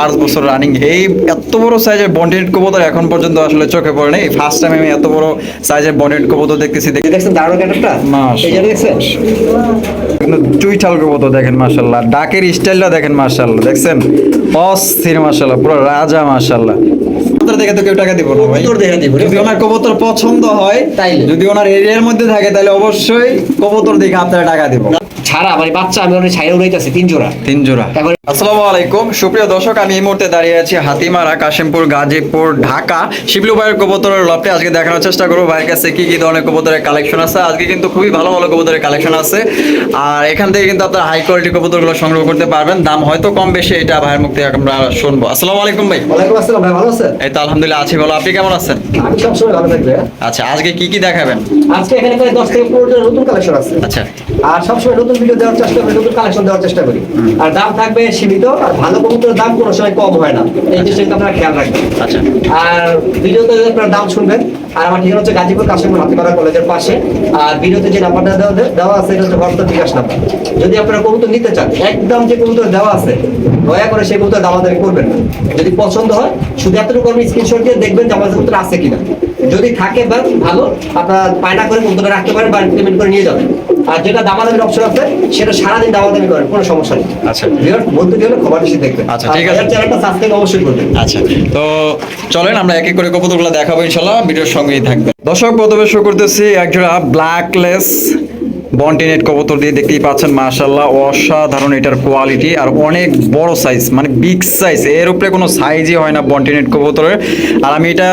পাঁচ বছর রানিং এই এত বড় সাইজের বন্ডেড কবুতর এখন পর্যন্ত আসলে চোখে পড়ে ফার্স্ট টাইম আমি এত বড় সাইজের বন্ডেড কবুতর দেখতেছি দারুণ মাশাআল্লাহ। এই দেখছেন? কিন্তু চুইঠাল কবুতর দেখেন মাশাল্লাহ ডাকের স্টাইলটা দেখেন মাশাল্লাহ দেখছেন? অস্থির মাশাল্লাহ পুরো রাজা মাশাল্লাহ কবুতর দেখে তো কেউ টাকা দিব না ভাই। কবুতর দেখে দিব। যদি ওনার কবুতর পছন্দ হয় তাইলে। যদি ওনার এরিয়ার মধ্যে থাকে তাহলে অবশ্যই কবুতর দেখে আপনারা টাকা দিব। ছাড়া মানে বাচ্চা আমি ওখানে ছাইরে উড়াইতেছি তিন জোড়া। তিন জোড়া। আসসালামু আলাইকুম। সুপ্রিয় দর্শক আমি এই মুহূর্তে দাঁড়িয়ে আছি হাতিমারা কাশিমপুর গাজীপুর ঢাকা। শিবলু ভাইয়ের কবুতরের লপটে আজকে দেখানোর চেষ্টা করব। ভাইয়ের কাছে কি কি ধরনের কবুতরের কালেকশন আছে? আজকে কিন্তু খুবই ভালো ভালো কবুতরের কালেকশন আছে। আর এখান থেকে কিন্তু আপনারা হাই কোয়ালিটি কবুতরগুলো সংগ্রহ করতে পারবেন। দাম হয়তো কম বেশি এটা ভাইয়ের মুখ থেকে আমরা শুনব। আসসালামু আলাইকুম ভাই। ওয়ালাইকুম আসসালাম ভাই ভালো আছেন? এই তো আলহামদুলিল্লাহ আছি ভালো। আপনি কেমন আছেন? আমি সবসময় ভালো থাকবে। আচ্ছা আজকে কি কি দেখাবেন? আজকে এখানে প্রায় দশ থেকে পনেরোটা নতুন কালেকশন আছে। আচ্ছা। আর সবসময় নতুন ভিডিও দেওয়ার চেষ্টা করি নতুন কালেকশন দেওয়ার চেষ্টা করি। আর দাম থাকবে সীমিত আর ভালো কবুতরের দাম কোনো সময় কম হয় না। এই জিনিসটা আপনারা খেয়াল রাখবেন। আচ্ছা। আর ভিডিওতে আপনারা দাম শুনবেন আর আমার ঠিকানা হচ্ছে গাজীপুর কাশিমপুর হাতিপাড়া কলেজের পাশে। আর ভিডিওতে যে নাম্বারটা দেওয়া দেওয়া আছে এটা হচ্ছে ভক্ত বিকাশ নাম্বার। যদি আপনারা কবুতর নিতে চান একদম যে কবুতর দেওয়া আছে দয়া করে সেই কবুতর দামাদারি করবেন না। যদি পছন্দ হয় শুধু এতটুকু আপনি স্ক্রিনশট দিয়ে দেখবেন যে আমার কবুতর আছে কিনা। যদি থাকে বা ভালো আপনার পায়না করে কবুতরটা রাখতে পারেন বা পেমেন্ট করে নিয়ে যাবেন। আর যেটা দামাদামির অপশন আছে সেটা সারাদিন দামাদামি করেন কোনো সমস্যা নেই আচ্ছা। ভিউয়ার বলতে গেলে খবর বেশি দেখবেন আচ্ছা, ঠিক আছে। চ্যানেলটা সাবস্ক্রাইব অবশ্যই করবেন আচ্ছা তো চলেন আমরা এক এক করে কবুতরগুলো দেখাবো ইনশাআল্লাহ ভিডিওর সঙ্গেই থাকবেন দর্শক প্রথমে শুরু করতেছি একজোড়া ব্ল্যাকলেস বন্টিনেট কবুতর দিয়ে দেখতেই পাচ্ছেন মাশাল্লাহ অসাধারণ এটার কোয়ালিটি আর অনেক বড় সাইজ মানে বিগ সাইজ এর উপরে কোনো সাইজই হয় না বন্টিনেট কবুতরের। আর আমি এটা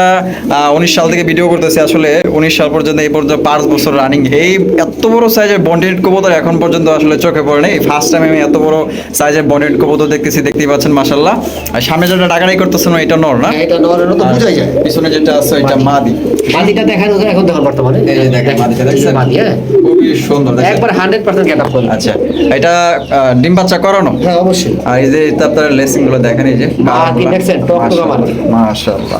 উনিশ সাল থেকে ভিডিও করতেছি আসলে উনিশ সাল পর্যন্ত এই পর্যন্ত পাঁচ বছর রানিং এই এত বড় সাইজের বন্টিনেট কবুতর এখন পর্যন্ত আসলে চোখে পড়ে নাই। ফার্স্ট টাইম আমি এত বড় সাইজের বন্টিনেট কবুতর দেখতেছি দেখতেই পাচ্ছেন মাশাল্লাহ আর সামনে যেটা টাকাটাই করতেছেন এটা নর না? এটা নরের তো বোঝাই যায়। পিছনে যেটা আছে এটা মাদি। মাদিটা দেখান এখন দেখুন বর্তমানে। এই যে দেখেন মাদিটা দেখছেন? মাদি হ্যাঁ। খুবই সুন্দর। দেখেন। একবার হান্ড্রেড পার্সেন্ট গেট আপ করবে আচ্ছা এটা ডিম বাচ্চা করানো? হ্যাঁ অবশ্যই। আর এই যে এটা লেসিংগুলো দেখেন এই যে মাদি দেখছেন, টক টক মাশাআল্লাহ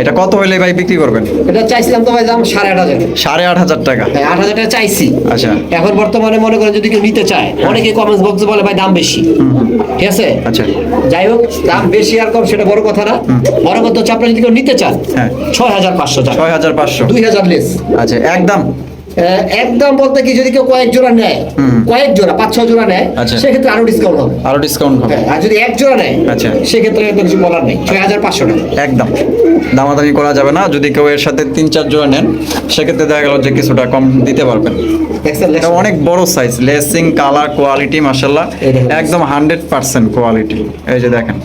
এটা কত হইলে ভাই বিক্রি করবেন? এটা চাইছিলাম তো ভাই দাম সাড়ে আট হাজার। সাড়ে আট হাজার টাকা। হ্যাঁ আট হাজার টাকা চাইছি। আচ্ছা। এখন বর্তমানে মনে করেন যদি কেউ নিতে চায় অনেকে কমেন্টস বক্সে বলে ভাই দাম বেশি। ঠিক আছে? আচ্ছা। যাই হোক দাম বেশি আর কম সেটা বড় কথা না। বড় কথা হচ্ছে আপনারা যদি কেউ নিতে চান হ্যাঁ। ছয় হাজার পাঁচশো টাকা। ছয় হাজার পাঁচশো। দুই হাজার লেস আচ্ছা একদম। একদম বলতে কি যদি কেউ কয়েক জোড়া নেয় কয়েক জোড়া পাঁচ ছয় জোড়া নেয় আচ্ছা। সেক্ষেত্রে আরও ডিসকাউন্ট হবে। আরও ডিসকাউন্ট হবে। হ্যাঁ, আর যদি এক জোড়া নেয় আচ্ছা। সেক্ষেত্রে তো কিছু বলার নেই। ছয় হাজার পাঁচশো টাকা একদম। দামাদামি করা যাবে না। যদি কেউ এর সাথে তিন চার জোড়া নেন সেক্ষেত্রে দেখা গেল যে কিছুটা কম দিতে পারবেন। অনেক বড় সাইজ লেসিং কালার কোয়ালিটি দেখেন। একদম হান্ড্রেড পার্সেন্ট কোয়ালিটি এই যে দেখেন।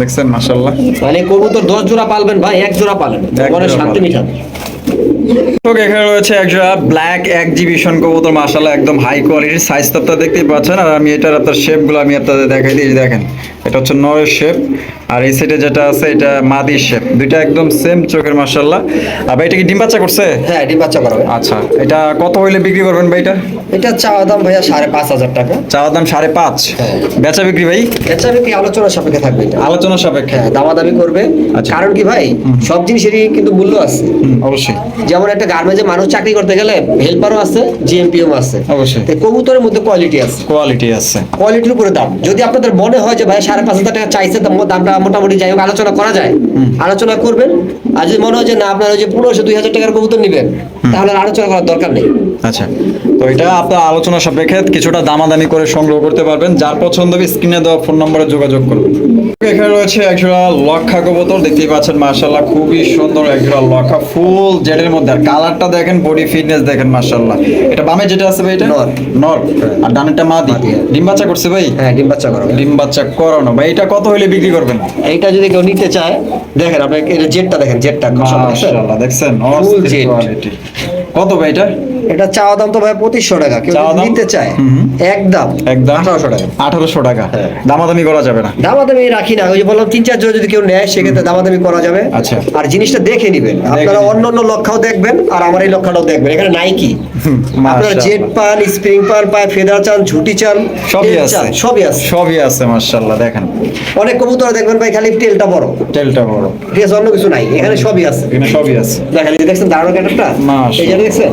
দেখছেন মাশাল্লাহ মানে কবুতর দশ জোড়া পালবেন ভাই এক জোড়া পালেন মনে শান্তি পালবেন। এখানে রয়েছে একজোড়া ব্ল্যাক এক্সিবিশন কবুতর মাশাল্লাহ একদম হাই কোয়ালিটির সাইজ তো আপনারা দেখতেই পাচ্ছেন। আর আমি এটার আপনার শেপগুলো আমি আপনাদের দেখাই দিই দেখেন, এটা হচ্ছে নরের শেপ আর এই সাইডে যেটা আছে এটা মাদির শেপ দুইটা একদম সেম চোখের মাশাল্লাহ আর ভাই এটা কি ডিম বাচ্চা করছে? হ্যাঁ ডিম বাচ্চা করাবে আচ্ছা এটা কত হইলে বিক্রি করবেন ভাই এটা? এটা চাওয়া দাম ভাইয়া সাড়ে পাঁচ হাজার টাকা। চাওয়ার দাম সাড়ে পাঁচ। হ্যাঁ। বেচা বিক্রি ভাই? এছাড়া কি আলোচনা সাপেক্ষে থাকবে এটা। আলোচনা সাপেক্ষে। হ্যাঁ দামাদামি করবে। আচ্ছা। কারণ কি ভাই সব জিনিসেরই কিন্তু মূল্য আছে। অবশ্যই। যেমন একটা গার্মেন্টে মানুষ চাকরি করতে গেলে হেল্পারও আছে জিএমপিও আছে। অবশ্যই। তো কবুতরের মধ্যে কোয়ালিটি আছে। কোয়ালিটি আছে। কোয়ালিটির উপরে দাম। যদি আপনাদের মনে হয় যে ভাই সাড়ে পাঁচ হাজার টাকা চাইছে দামটা মোটামুটি যাই হোক আলোচনা করা যায়। আলোচনা করবেন। আর যদি মনে হয় যে না আপনার ওই যে পনেরোশো দুই হাজার টাকার কবুতর নেবেন তাহলে আলোচনা করার দরকার নেই। আচ্ছা তো এটা আপনার আলোচনা সাপেক্ষে কিছুটা দামাদামি করে সংগ্রহ করতে পারবেন। যার পছন্দ হবে স্ক্রিনে দেওয়া ফোন নম্বরে যোগাযোগ করুন। এখানে রয়েছে একজোড়া লক্ষা কবুতর দেখতেই পাচ্ছেন মার্শাল্লাহ খুবই সুন্দর একজোড়া লক্ষা ফুল জেডের মধ্যে। আর কালারটা দেখেন বডি ফিটনেস দেখেন মার্শাল্লাহ এটা বামে যেটা আছে ভাই এটা? নর। নর। আর ডানেরটা মাদি। মাদি, হ্যাঁ। ডিম বাচ্চা করছে ভাই? হ্যাঁ ডিম বাচ্চা করাবে। ডিম বাচ্চা করানো। ভাই এটা কত হইলে বিক্রি করবেন? এইটা যদি কেউ নিতে চায় দেখেন আপনি এটা জেটটা দেখেন জেটটা মাশাআল্লাহ। দেখছেন? Jet। কোয়ালিটি কত ভাই এটা? এটা চাওয়া দাম তো ভাই পঁচিশশো টাকা কেউ নিতে চায়। একদম একদম। আঠারোশো টাকা। আঠারোশো টাকা। হ্যাঁ। দামাদামি করা যাবে না। দামাদামি রাখি না ওই যে বললাম তিন চার জোড়া যদি কেউ নেয় সেক্ষেত্রে দামাদামি করা যাবে। আচ্ছা। আর জিনিসটা দেখে নিবেন। আপনারা অন্য অন্য লক্ষাও দেখবেন আর আমার এই লক্ষাটাও দেখবেন। এখানে নাইকি আপনারা জেট পান স্প্রিং পান পায় ফেদার চান ঝুটি চান সবই আছে। সবই আছে। সবই আছে মাশাআল্লাহ দেখেন। অনেক কবুতর দেখবেন ভাই খালি তেলটা বড়। তেলটা বড়। ঠিক আছে অন্য কিছু নাই। এখানে সবই আছে। এখানে সবই আছে। দেখেন দেখছেন দারুণ মাশাআল্লাহ। এই যে দেখছেন?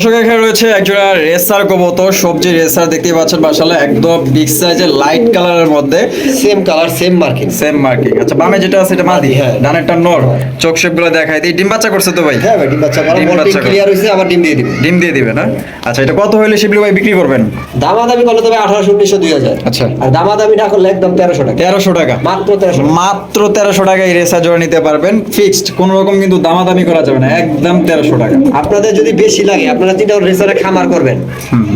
দর্শক এখানে রয়েছে একজোড়া রেসার কবুতর সবজি রেসার দেখতে পাচ্ছেন মাশাআল্লাহ একদম বিগ সাইজের লাইট কালারের মধ্যে। Same colour same marking same marking আচ্ছা বামে যেটা আছে এটা মাদি? হ্যাঁ। ডানেরটা নর। চোখ শেপগুলো দেখাই দিই। ডিম বাচ্চা করছে তো ভাই? হ্যাঁ ভাই ডিম বাচ্চা। করা ডিম বাচ্চা ক্লিয়ার আবার ডিম দিয়ে দিবে। ডিম দিয়ে দিবে না? আচ্ছা এটা কত হইলে শিবলি ভাই বিক্রি করবেন? দামাদামি করলে তবে আঠারোশো উনিশশো দুই হাজার। আচ্ছা। আর দামাদামি না করলে একদম তেরোশো টাকা। তেরোশো টাকা। মাত্র মাত্র তেরোশো টাকায় এই রেসার জোড়া নিতে পারবেন। ফিক্সড কোনো রকম কিন্তু দামাদামি করা যাবে না। একদম তেরোশো টাকা। আপনাদের যদি বেশি লাগে আপনারা তিনটা রেসারে খামার করবেন।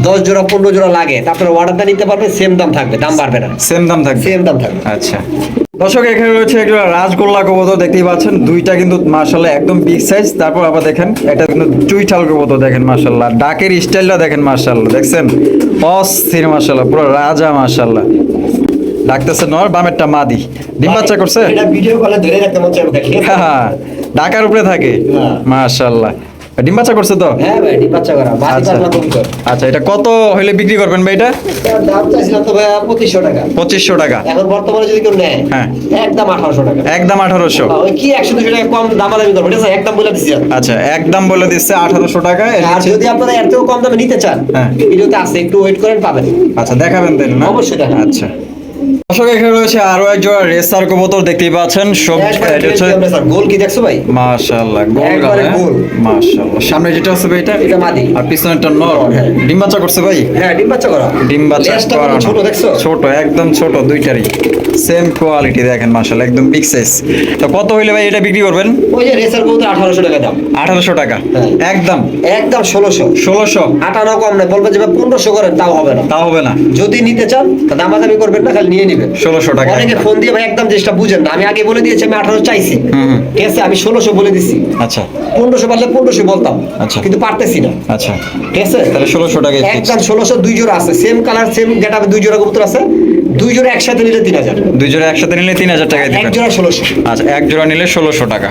দশ জোড়া পনেরো জোড়া লাগে অর্ডারটা নিতে পারবেন সেম দাম থাকবে দাম বাড়বে না। সেম দাম থাকবে? সেম দাম থাকবে। আচ্ছা। দর্শক এখানে রয়েছে একটা রাজগোল্লা কবুতর দেখতেই পাচ্ছেন। দুইটা কিন্তু মার্শাল্লাহ একদম বিগ সাইজ তারপর আবার দেখেন এটা কিন্তু চুইঠাল কবুতর দেখেন মার্শাল্লাহ ডাকের স্টাইলটা দেখেন মার্শাল্লাহ দেখছেন? অস্থির মার্শাল্লাহ পুরো রাজা মার্শাল্লাহ ডাকতেছে নর বামেরটা মাদি। ডিম বাচ্চা করছে? এটা ভিডিও কলে ধরে রাখতে মন চাইবে হ্যাঁ, ঢাকার উপরে থাকে। হ্যাঁ। মার্শাল্লাহ ডিম বাচ্চা করছে তো? হ্যাঁ ভাই ডিম বাচ্চা করা। আচ্ছা। আচ্ছা এটা কত হইলে বিক্রি করবেন ভাই এটা? দাম চাইছিলাম তো ভাই টাকা। টাকা। এখন বর্তমানে যদি কেউ নেয় হ্যাঁ। একদম আঠারোশো টাকা। একদম ওই কি একশো দুশো টাকা কম করব? ঠিক আছে একদম বলে দিচ্ছি আচ্ছা একদম বলে দিচ্ছে আঠারোশো টাকা। আর যদি আপনারা এর থেকেও কম দামে নিতে চান হ্যাঁ। ভিডিওতে আছে একটু ওয়েট করেন পাবেন। আচ্ছা দেখাবেন তাই না? অবশ্যই আচ্ছা। দর্শক এখানে রয়েছে আরও এক জোড়া রেসার কবুতর দেখতেই পাচ্ছেন। সব একবারে এটা হচ্ছে গোল কি দেখছ ভাই? মাশাআল্লাহ গোল গোল। মাশাআল্লাহ। সামনে যেটা আছে ভাই এটা? এটা মাদি। আর পিছনেরটা নর। হ্যাঁ। ডিম বাচ্চা করছে ভাই? হ্যাঁ ডিম বাচ্চা করা। ডিম বাচ্চা লেজটা ছোট দেখছ? ছোট একদম ছোট দুইটারই। সেম কোয়ালিটি দেখেন মাশাআল্লাহ একদম বিগ সাইজ তো কত হইলে ভাই এটা বিক্রি করবেন? ওই যে রেসার কবুতর আঠারোশো টাকা দাম। আঠারোশো টাকা। হ্যাঁ। একদম? একদম ষোলোশো। ষোলোশো? আটানো কম না বলবেন যে পনেরোশো করেন তাও হবে না। তা হবে না। যদি নিতে চান তা দামাদামি করবেন না খালি নিয়ে নেবেন। ষোলোশো টাকা। অনেকে ফোন দিয়ে ভাই একদম চেষ্টা বুঝেন না। আমি আগে বলে দিয়েছি আমি আঠারো চাইছি। হুম, হুম। ঠিক আছে আমি ষোলোশো বলে দিছি। আচ্ছা। পনেরোশো পারলে পনেরোশো বলতাম। আচ্ছা। কিন্তু পারতেছি না। আচ্ছা। ঠিক আছে? তাহলে ষোলোশো টাকায় fixed। একদম ষোলোশো দুই জোড়া আছে। সেম কালার সেম গেট দুই জোড়া কবুতর আছে। দুই জোড়া একসাথে নিলে তিন হাজার। দুই জোড়া একসাথে নিলে তিন হাজার টাকা এক জোড়া ষোলোশো। আচ্ছা এক জোড়া নিলে ষোলোশো টাকা।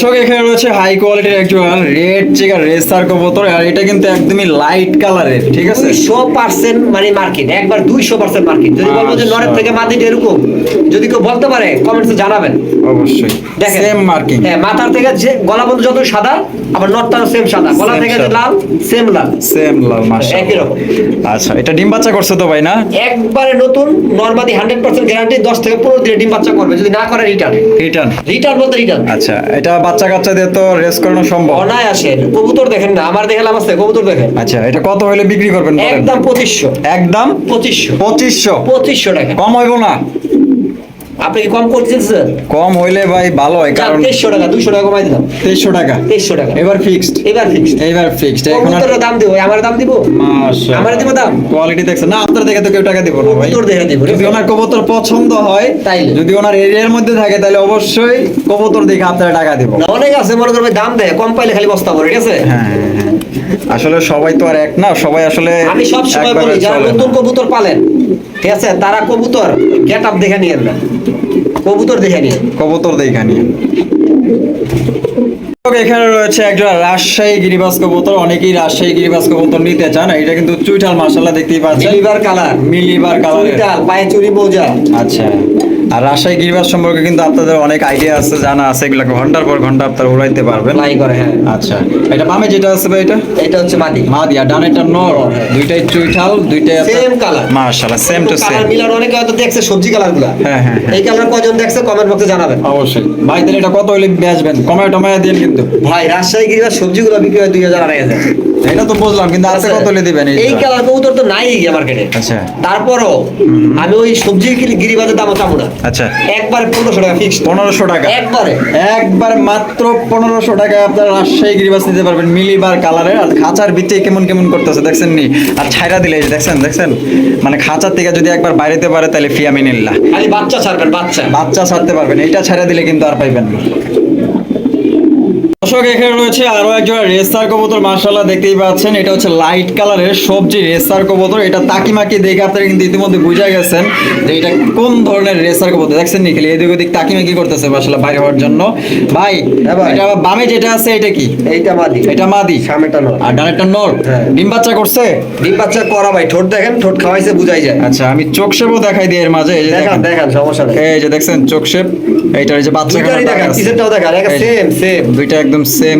দর্শক এখানে রয়েছে হাই কোয়ালিটির একজন রেড চিকার রেসার কবুতর আর এটা কিন্তু একদমই লাইট কালারের ঠিক আছে? দুইশো পার্সেন্ট মানে মার্কেট একবার দুইশো পার্সেন্ট মার্কেট যদি বলব যে নরের থেকে মাটিটা এরকম যদি কেউ বলতে পারে কমেন্টসে জানাবেন। অবশ্যই দেখেন সেম মার্কিং হ্যাঁ মাথার থেকে যে গলা যত সাদা আবার নটটাও সেম সাদা। গলা থেকে যে লাল সেম লাল। সেম লাল একই রকম। আচ্ছা এটা ডিম বাচ্চা করছে তো ভাই না? একবারে নতুন নর্মালি হান্ড্রেড পার্সেন্ট গ্যারান্টি দশ থেকে পনেরো দিনে ডিম বাচ্চা করবে। যদি না করে রিটার্ন রিটার্ন রিটার্ন বলতে রিটার্ন আচ্ছা এটা বাচ্চা কাচ্চা দিয়ে তো রেস করানো সম্ভব। অনায়াসে। কবুতর দেখেন না আমার দেখে লাভ আছে কবুতর দেখেন। আচ্ছা এটা কত হলে বিক্রি করবেন একদম পঁচিশশো। একদম? পঁচিশশো। পঁচিশশো? পঁচিশশো টাকা। কম হইব না। আপনি কি কম করছেন স্যার? কম হইলে ভাই ভালো হয় কারণ তেইশশো টাকা দুইশো টাকা কমাই দিলাম। তেইশশো টাকা। তেইশশো টাকা। এবার ফিক্সড এবার ফিক্সড এইবার ফিক্সড এখন কবুতরের দাম দিব আমার দাম দিব? আমার দিব দাম? কোয়ালিটি দেখছে না আপনার দেখে তো কেউ টাকা দিব না ভাই। কবুতর দেখে দিব যদি ওনার কবুতর পছন্দ হয় তাইলে। যদি ওনার এরিয়ার মধ্যে থাকে তাহলে অবশ্যই কবুতর দেখে আপনারা টাকা দিব। অনেক আছে মনে করবে দাম দেয়। কম পাইলে খালি বস্তা পড়ে ঠিক আছে? হ্যাঁ হ্যাঁ, হ্যাঁ। আসলে সবাই তো আর এক না সবাই আসলে আমি সব সময় বলি যারা নতুন কবুতর পালেন ঠিক আছে তারা কবুতর গেট আপ দেখে নিয়েন না। কবুতর দেখে নিয়েন কবুতর দেখে নিয়ে। এখানে রয়েছে একজন রাজশাহী গিরিবাস কবুতর অনেকেই রাজশাহী গিরিবাস কবুতর নিতে চান। এটা কিন্তু চুইটাল মাসাল্লাহ দেখতেই পাচ্ছেন। মিলিবার কালার। মিলিবার কালার চুইটাল পায়ে চুরি বোঝা আচ্ছা। আর রাজশাহী গিরিবাস সম্পর্কে কিন্তু আপনাদের অনেক আইডিয়া আছে জানা আছে এগুলো ঘণ্টার পর ঘণ্টা আপনারা উড়াইতে পারবেন। ফ্লাই করে হ্যাঁ। আচ্ছা এটা বামে যেটা আছে ভাই এটা? এটা হচ্ছে মাদি। মা দিয়া ডানেটা নর। দুইটাই চুইঠাল দুইটাই Same colour। মাশাআল্লাহ সেম টু সেম কালার মিলার অনেকে হয়তো দেখছে সবজি কালারগুলা হ্যাঁ, হ্যাঁ, হ্যাঁ। এই কালার কজন দেখছে কমেন্ট বক্সে জানাবেন। অবশ্যই। ভাই তাহলে এটা কত হইলে বেচবেন? কমায় টমায় দিন কিন্তু। ভাই রাজশাহী গিরিবার সবজিগুলো বিক্রি হয় দুই হাজার আড়াই হাজার। এটা তো বুঝলাম কিন্তু আছে কত হলে দিবেন এই? কালার কবুতর তো নাই মার্কেটে আচ্ছা। তারপরও আমি ওই সবজি চাবো না। আচ্ছা। একবার পনেরোশো টাকা পনেরোশো টাকা। একবারে। একবার মাত্র পনেরোশো টাকায় আপনারা রাজশাহী গিরিবাস নিতে পারবেন মিলিবার কালারের। আর খাঁচার ভিতরে কেমন কেমন করতেছে দেখছেন নি? আর ছাইরা দিলে দেখছেন দেখছেন? মানে খাঁচার থেকে যদি একবার বাইরেতে পারে তাহলে ফিয়ামি নিল্লা খালি বাচ্চা ছাড়বেন বাচ্চা। বাচ্চা ছাড়তে পারবেন এটা ছেড়ে দিলে কিন্তু আর পাইবেন না। দর্শক এখানে রয়েছে আরও একজোড়া রেসার কবুতর মার্শাল্লাহ দেখতেই পাচ্ছেন। এটা হচ্ছে লাইট কালারের সবজি রেসার কবুতর। এটা তাকিমাকি দেখে আপনারা কিন্তু ইতিমধ্যে বুঝে গেছেন যে এটা কোন ধরনের রেসার কবুতর। দেখছেন নিখিল এদিক ওদিক তাকিমাকি করতেছে মার্শাল্লাহ বাইরে হওয়ার জন্য। ভাই হ্যাঁ এটা বামে যেটা আছে এটা কি? এইটা মাদি। এটা মাদি। সামনেটা নয় আর ডানেরটা নর? হ্যাঁ। ডিম বাচ্চা করছে? ডিম বাচ্চা করা ভাই ঠোঁট দেখেন ঠোঁট খাওয়াইছে বুঝাই যায়। আচ্ছা আমি চোখ শেপও দেখাই দিই এর মাঝে দেখান দেখেন। সমস্যা এই যে দেখছেন চোখ শেপ। এইটার এই যে বাচ্চা আছে। কিসেরটাও একটা এই যে, সেম সেম দুইটা একদম সেম।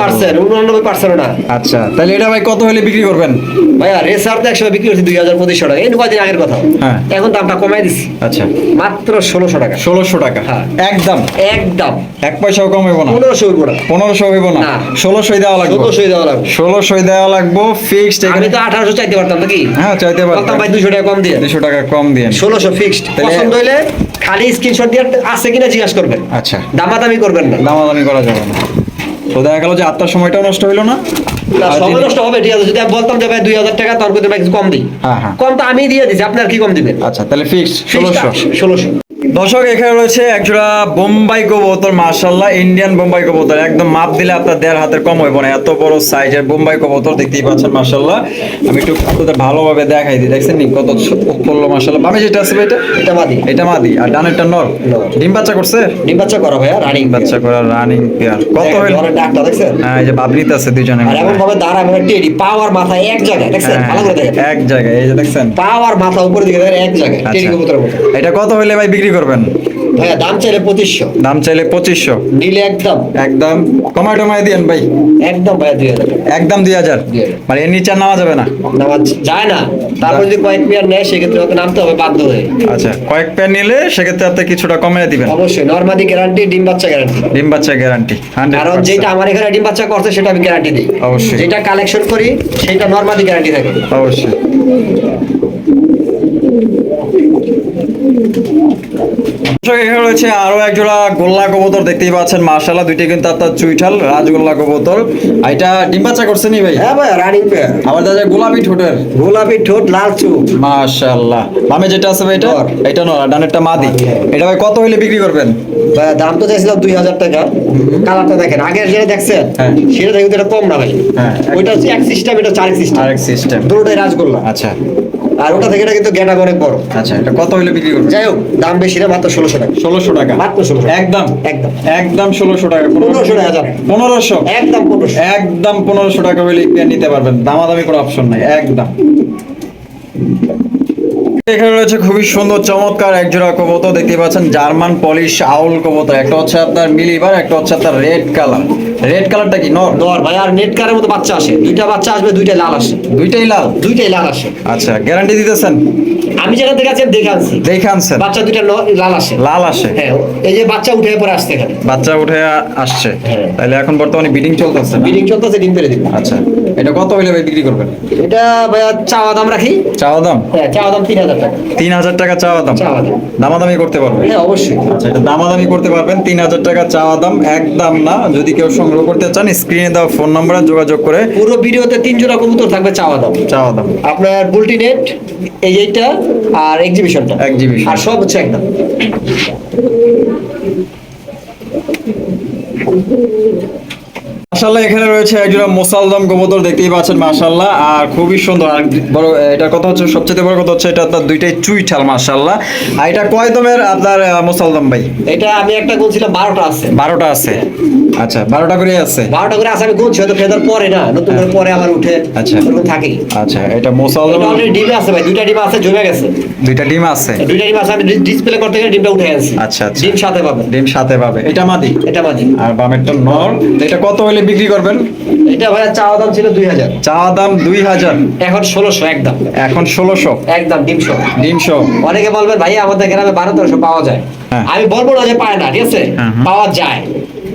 পার্সেন্ট উননব্বই পার্সেন্ট না। আচ্ছা তাহলে এটা ভাই কত হলে বিক্রি করবেন? ভাইয়া রেসার তো একসময় বিক্রি করছি দুই হাজার পঁচিশশো টাকা। এই কয়দিন আগের কথা। হ্যাঁ। এখন দামটা কমাই দিচ্ছি আচ্ছা। মাত্র ষোলোশো টাকা। ষোলোশো টাকা। হ্যাঁ। একদম। একদম। এক পয়সাও কম হইব না। পনেরোশো উঠবো না। পনেরোশো হইব না। না। ষোলোশোই দেওয়া লাগবে। ষোলোশোই দেওয়া লাগবে। ষোলোশোই দেওয়া লাগবে। ফিক্সড আমি তো আঠারোশো চাইতে পারতাম নাকি? হ্যাঁ চাইতে বলতাম ভাই পারবেন দুশো টাকা কম দিয়ে। দুশো টাকা কম দিয়ে। ষোলোশো ফিক্সড পছন্দ হইলে খালি স্ক্রিনশট দিয়ে আছে কিনা জিজ্ঞাসা করবেন। আচ্ছা। দামাদামি করবেন না। দামাদামি করা যাবে না। তো দেখা গেল যে আত্মার সময়টাও নষ্ট হইল না। সময় নষ্ট হবে ঠিক আছে। যদি আমি বলতাম যে ভাই দুই হাজার টাকা তর্ক দেবে ভাই কিছু কম দিই। কম তো আমি দিয়ে দিচ্ছি আপনার কি কম দিবেন? আচ্ছা তাহলে ফিক্স ষোলোশো। ষোলোশো। দর্শক এখানে রয়েছে একজোড়া বোম্বাই কবুতর মার্শাল্লাহ ইন্ডিয়ান বোম্বাই কবুতর। একদম মাপ দিলে আপনার দেড় হাতের কম হইব না। এত বড় সাইজের বোম্বাই কবুতর দেখতেই পাচ্ছেন মার্শাল্লাহ আমি একটু আপনাদের ভালোভাবে দেখাই দিই। দেখছেন নি কত পড়ল মার্শাল্লাহ বামে যেটা আছে এটা? এটা মাদি। এটা মাদি। আর ডানেরটা নর। ডিম বাচ্চা করছে? ডিম বাচ্চা করা ভাইয়া রানিং বাচ্চা করা রানিং পেয়ার কত হইল? ডাকটা দেখছেন? হ্যাঁ এই যে বাবরিতে আছে দুজনে আর এমন ভাবে দাঁড়া মানে টেডি পাওয়ার মাথা এক জায়গায় দেখছেন? হ্যাঁ, ভালো করে দেখেন। এক জায়গায় এই যে দেখছেন? পাওয়ার মাথা উপরে দিকে এক জায়গায় টেডি আচ্ছা কবুতরের মতো। এটা কত হইলে ভাই বিক্রি করবেন? ভাইয়া দাম চাইলে পঁচিশশো। দাম চাইলে পঁচিশশো। নিলে একদম। একদম। কমায় টমায় দিয়েন ভাই। একদম ভাইয়া দুই হাজার। একদম দুই হাজার। মানে এর নিচে নামা যাবে না। যায় না। তারপর যদি কয়েক পেয়ার নেয় সেক্ষেত্রে ওকে নামতে হবে বাধ্য হয়ে। আচ্ছা কয়েক প্যান নিলে সেক্ষেত্রে আপনি কিছুটা কমিয়ে দিবেন। অবশ্যই নর্মাদি গ্যারান্টি ডিম বাচ্চা গ্যারান্টি ডিম বাচ্চা গ্যারান্টি কারণ যেটা আমার এখানে ডিম বাচ্চা করছে সেটা আমি গ্যারান্টি দিই। অবশ্যই। যেটা কালেকশন করি সেটা নর্মালি গ্যারান্টি থাকে। অবশ্যই। এখানে রয়েছে আরও এক জোড়া গোল্লা কবুতর দেখতেই পাচ্ছেন মার্শাল্লাহ দুইটা কিন্তু আপনার চুইঠাল রাজগোল্লা কবুতর। এটা ডিম বাচ্চা করছে নি ভাই? হ্যাঁ ভাই রানিং পেয়ার আবার দাদা গোলাপি ঠোঁটের। গোলাপি ঠোঁট লাল চুপ মাশাআল্লাহ। বামে যেটা আছে ভাই এটা? এটা আর ডানেরটা মাদি। হ্যাঁ। এটা ভাই কত হইলে বিক্রি করবেন? দাম তো চাইছিলাম দুই হাজার টাকা। কালারটা দেখেন আগের যেটা দেখছেন হ্যাঁ। সেটা দেখুন এটা কম না ভাই। হ্যাঁ। ওইটা হচ্ছে এক সিস্টেম এটা চার সিস্টেম আরেক সিস্টেম দুটোটাই রাজগোল্লা। আচ্ছা। আর ওটা থেকে এটা কিন্তু গেটা অনেক বড়। আচ্ছা এটা কত হইলে বিক্রি করবেন? যাই হোক দাম বেশি না মাত্র ষোলোশো টাকা। ষোলোশো টাকা? মাত্র ষোলোশো একদম? একদম। একদম ষোলোশো টাকা পনেরোশো টাকা পনেরোশো? একদম পনেরোশো। একদম পনেরোশো টাকা হইলে পেন নিতে পারবেন। দামাদামি কোনো অপশন নাই একদম। এখানে রয়েছে খুবই সুন্দর চমৎকার একজোড়া কবুতর দেখতে পাচ্ছেন জার্মান পলিশ আউল কবুতর। একটা হচ্ছে আপনার মিলিবার একটা হচ্ছে আপনার রেড কালার। রেড কালারটা কি? নর ভাই আর নেট কারের মতো বাচ্চা আসে। দুইটা বাচ্চা আসবে দুইটা লাল আসে। দুইটাই লাল? দুইটাই লাল আসে। আচ্ছা গ্যারান্টি দিতেছেন? আমি যেটা দেখে আছি আমি দেখে আনছি দেখে আনছেন? বাচ্চা দুইটা লাল আসে। লাল আসে? হ্যাঁ এই যে বাচ্চা উঠে পরে আসছে এখানে। বাচ্চা উঠে আসছে। হ্যাঁ। তাহলে এখন বর্তমানে বিডিং চলতেছে বিডিং চলতেছে ডিম পেরে দিবে। আচ্ছা এটা কত হইলে ভাই বিক্রি করবেন? এটা ভাইয়া চাওয়া দাম রাখি। চাওয়া দাম? হ্যাঁ চাওয়া দাম তিন হাজার টাকা। তিন হাজার টাকা চাওয়া দাম? চাওয়া দাম। দামাদামি করতে পারবেন? হ্যাঁ অবশ্যই। আচ্ছা এটা দামাদামি করতে পারবেন। তিন হাজার টাকা চাওয়া দাম এক দাম না। যদি কেউ সংগ্রহ করতে চান স্ক্রিনে দেওয়া ফোন নম্বরে যোগাযোগ করে পুরো ভিডিওতে তিন জোড়া কবুতর থাকবে চাওয়া দাম। চাওয়া দাম। আপনার বুলটি নেট এই এইটা আর এক্সিবিশনটা এক্সিবিশন আর সব হচ্ছে একদম। মাশাল্লাহ এখানে রয়েছে একজোড়া মোসালদম কবুতর দেখতেই পাচ্ছেন মাশাল্লাহ আর খুবই সুন্দর। আর বড় এটার কথা হচ্ছে সবচেয়ে বড় কথা হচ্ছে এটা আপনার দুইটাই চুইঠাল মাশাল্লাহ আর এটা কয় দমের আপনার মোসালদম ভাই? এটা আমি একটা গুনছিলাম বারোটা আছে। বারোটা আছে? আচ্ছা বারোটা করে আছে? বারোটা করে আছে আমি গুনছি হয়তো ফেদার পরে না নতুন করে পরে আবার উঠে আচ্ছা। থাকেই। আচ্ছা এটা মোসালদম অলরেডি ডিমে আছে ভাই দুইটা ডিম আছে জমে গেছে। দুইটা ডিম আছে? দুইটা ডিম আছে আমি ডিসপ্লে করতে গেলে ডিমটা উঠে গেছে। আচ্ছা, আচ্ছা। ডিম সাথে পাবে। ডিম সাথে পাবে। এটা মাদি? এটা মাঝি আর বামেরটা নর। এটা কত হলে বিক্রি করবেন? এটা ভাইয়া চাওয়া দাম ছিল দুই হাজার। চাওয়া দাম দুই হাজার। এখন ষোলোশো একদম। এখন ষোলোশো। একদম ডিম সহ ডিম অনেকে বলবেন ভাই আমাদের গ্রামে বারো তেরোশো পাওয়া যায়। হ্যাঁ। আমি বলব না যে পায় না ঠিক আছে? হ্যাঁ, হ্যাঁ। পাওয়া যায়।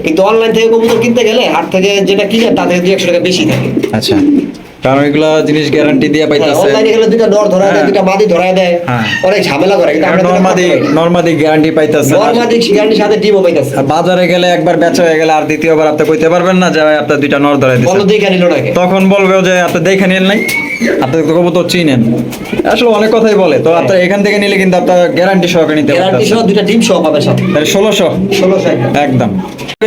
কিন্তু অনলাইন থেকে কবুতর কিনতে গেলে হাট থেকে যেটা কিনে তাদের দুই একশো টাকা বেশি থাকে। আচ্ছা। কারণ এগুলা জিনিস গ্যারান্টি দিয়ে পাইতেছে। অনলাইনে নর ধরা দেয় হ্যাঁ। দুইটা মাদি ধরা দেয় হ্যাঁ। অনেক ঝামেলা করে কিন্তু আমরা নর্মাদি নর্মাদি গ্যারান্টি পাইতেছে। নর্মাদি গ্যারান্টির সাথে ডিমও পাইতেছে। বাজারে গেলে একবার বেচা হয়ে গেলে আর দ্বিতীয়বার আপনি কইতে পারবেন না যে ভাই আপনার দুইটা নর ধরে বলো দিচ্ছে দেখে নিল নাকি? তখন বলবে যে আপনি দেখে নিন নাই? আপনি তো কবুতর চিনেন। আসলে অনেক কথাই বলে। তো আপনার এখান থেকে নিলে কিন্তু আপনার গ্যারান্টি সহকারে নিতে গ্যারান্টি সহ পারবেন দুইটা ডিম সহ পাবে সাথে। তাহলে ষোলোশো? ষোলোশো একদম।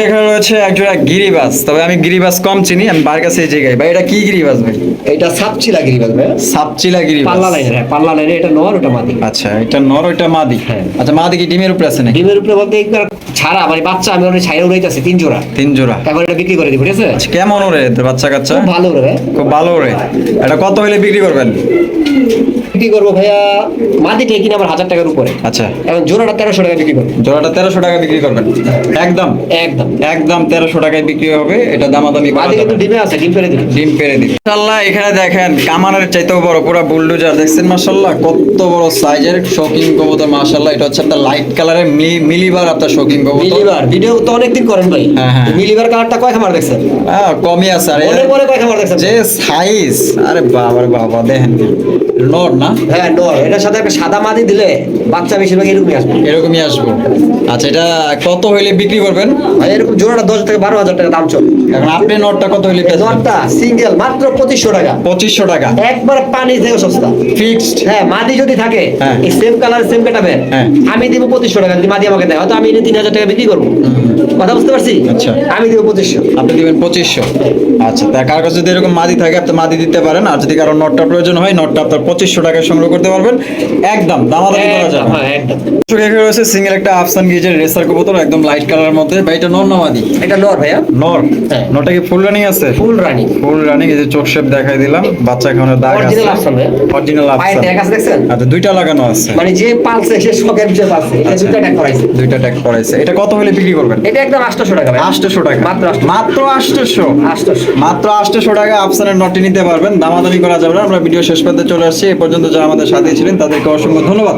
এখানে রয়েছে একজোড়া গিরিবাস। তবে আমি গিরিবাস কম চিনি আমি বার কাছে এই জায়গায়। ভাই এটা কি গিরিবাস ভাই? এটা সাপচিলা গিরিবাজ ভাই। সাপচিলা গিরিবাজ পাল্লা লাইনের হ্যাঁ পাল্লা লাইনের এটা নর ওটা মাদি। আচ্ছা এটা নর ওটা মাদি। হ্যাঁ। আচ্ছা মাদি কি ডিমের উপরে আছে নাকি? ডিমের উপরে বলতে একবার ছাড়া মানে বাচ্চা আমি ছাইরা উড়াইতেছি তিন জোড়া। তিন জোড়া। এটা বিক্রি করে দিব ঠিক আছে? আচ্ছা, কেমন ওরে বাচ্চা কাচ্চা? খুব ভালো রে খুব ভালো ওরে। এটা কত হলে বিক্রি করবেন? বিক্রি করব ভাইয়া কিনে আমার হাজার টাকার উপরে। আচ্ছা। এখন জোড়াটা তেরোশো টাকা বিক্রি করব। জোড়াটা তেরোশো টাকা বিক্রি করবেন? একদম? একদম। একদম তেরোশো টাকায় বিক্রি হবে এটা দামাদামি কিন্তু ডিমে আছে ডিম পেরে দিবি। ডিম পেরে দিবে। এখানে দেখেন কামানের চাইতেও বড় পুরো বুলডোজার দেখছেন মাশাআল্লাহ? কত বড় সাইজের শৌকিং কবুতর মাশাআল্লাহ। এটা হচ্ছে একটা লাইট কালারের মিলিবার আপনার শৌকিং মিলিবার ভিডিও তো অনেকদিন করেন ভাই। মিলিবার কালারটা কয় খামার দেখছেন? হ্যাঁ কমই আছে আর পরে কয় খামার দেখছেন যে সাইজ আরে বাবা বাবা দেখেন নর না? হ্যাঁ নর। এটার সাথে একটা সাদা মাদি দিলে বাচ্চা বেশিরভাগ এরকমই আসবে। এরকমই আসব। আচ্ছা এটা কত হইলে বিক্রি করবেন? ভাই এরকম জোড়াটা দশ থেকে বারো হাজার টাকা দাম চলে। এখন আপনি কত হইলে নরটা সিঙ্গেল মাত্র পঁচিশশো টাকা। পঁচিশশো টাকা। একবার পানি থেকে সস্তা। ফিক্সড হ্যাঁ মাদি যদি থাকে। সেম কালার সেম কেটাবে হ্যাঁ। আমি দিব পঁচিশশো টাকা যদি মাদি আমাকে দেয় হয়তো আমি এনে তিন হাজার টাকা বিক্রি করব। কথা বুঝতে পারছি? আচ্ছা। আমি দিব পঁচিশশো। আপনি দিবেন পঁচিশশো। আচ্ছা তা কার কাছে যদি এরকম মাদি থাকে আপনি মাদি দিতে পারেন। আর যদি কারও নটটা প্রয়োজন হয় নটটা আপনার পঁচিশশো টাকায় সংগ্রহ করতে পারবেন। একদম দামাদামি করা যাবে হ্যাঁ একদম। রয়েছে সিঙ্গেল একটা আফসান গিজের রেসার কবুতর একদম লাইট কালারের মধ্যে। ভাই এটা নর না মাদি? এটা নর ভাইয়া। নর? হ্যাঁ। কি ফুল রানিং আছে? ফুল রানি ফুল রানিং এই যে চোখ শেপ দেখাই দিলাম। বাচ্চা এখানে দাগ আছে। Original আফসান ভাই। অরিজিনাল আফসান ট্যাগ আছে দেখছেন? আচ্ছা দুইটা লাগানো আছে। মানে যে পালছে সে শখের বিষয় পালছে। এটা আচ্ছা। দুইটা ট্যাগ করাইছে। দুইটা ট্যাগ করাইছে। এটা কত হলে বিক্রি করবেন? এটা একদম আটশোশো টাকা ভাই। আটশোশো টাকা। মাত্র 800 মাত্র আটশোশো? আটশোশো। মাত্র আটশোশো টাকা আফসানের নটি নিতে পারবেন। দামাদামি করা যাবে না। আমরা ভিডিও শেষ করতে চলে আসছি। এ পর্যন্ত যারা আমাদের সাথে ছিলেন তাদেরকে অসংখ্য ধন্যবাদ।